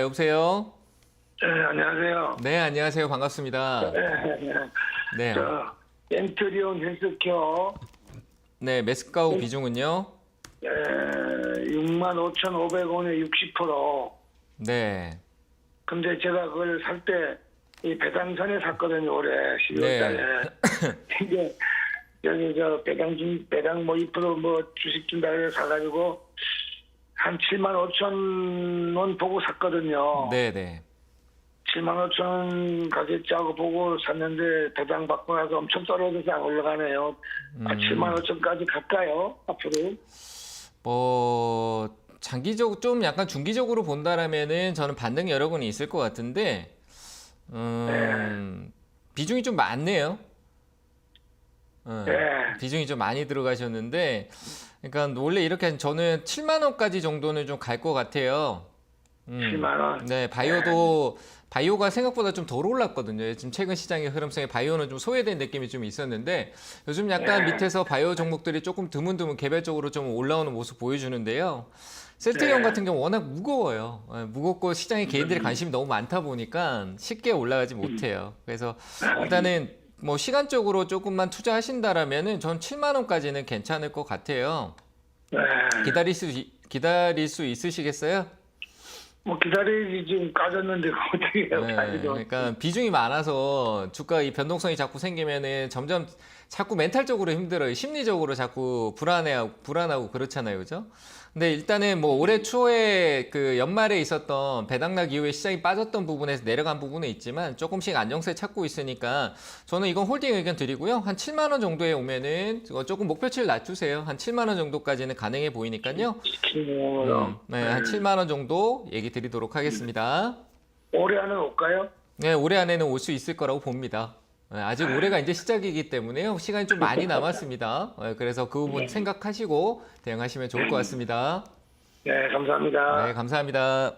여보세요? 네, 안녕하세요. 네, 안녕하세요. 반갑습니다. 네, 네. 네. 저 엔트리온 헬스케어 네, 매스가우 비중은요? 에, 65,500원에 60%. 네. 근데 제가 그걸 살 때 이 배당전에 샀거든요. 올해 12월 네. 달에. 이게 여기 저 배당 준 배당 뭐 2%뭐 주식 준다 해서 사가지고 한 7만 5천 원 보고 샀거든요. 네, 네. 7만 5천 가격자고 보고 샀는데 배당 받고 나서 엄청 떨어져서 안 올라가네요. 아, 음. 7만 5천까지 갈까요? 앞으로? 뭐 장기적 좀 약간 중기적으로 본다라면은 저는 반등 여러 번 있을 것 같은데 음, 비중이 좀 많네요. 어, 네. 비중이 좀 많이 들어가셨는데 그러니까 원래 이렇게 저는 7만 원까지 정도는 좀 갈 것 같아요. 음. 7만 원. 네, 바이오도 바이오가 생각보다 좀 덜 올랐거든요. 지금 최근 시장의 흐름상에 바이오는 좀 소외된 느낌이 좀 있었는데 요즘 약간 네. 밑에서 바이오 종목들이 조금 드문드문 개별적으로 좀 올라오는 모습 보여주는데요. 셀트리온 네. 같은 경우 워낙 무거워요. 예, 무겁고 시장에 개인들의 관심이 너무 많다 보니까 쉽게 올라가지 못해요. 그래서 일단은 뭐 시간적으로 조금만 투자하신다라면은 전 7만 원까지는 괜찮을 것 같아요. 네. 기다릴 수 있- 기다릴 수 있으시겠어요? 뭐 기다리지 지금 까졌는데 어떻게 해요? 네. 그러니까 비중이 많아서 주가 이 변동성이 자꾸 생기면은 점점 자꾸 멘탈적으로 힘들어요. 심리적으로 자꾸 불안해하고 불안하고 그렇잖아요, 그죠? 근데 일단은 뭐 올해 초에 그 연말에 있었던 배당락 이후에 시장이 빠졌던 부분에서 내려간 부분은 있지만 조금씩 안정세 찾고 있으니까 저는 이건 홀딩 의견 드리고요. 한 7만 원 정도에 오면은 이거 조금 목표치를 낮추세요. 한 7만 원 정도까지는 가능해 보이니까요. 음, 네, 한 7만 원 정도 얘기 드리도록 하겠습니다. 올해 안에 올까요? 네, 올해 안에는 올 수 있을 거라고 봅니다. 네, 아직 올해가 이제 시작이기 때문에요. 시간이 좀 많이 남았습니다. 네, 그래서 그 부분 생각하시고 대응하시면 좋을 것 같습니다. 네, 감사합니다. 네, 감사합니다.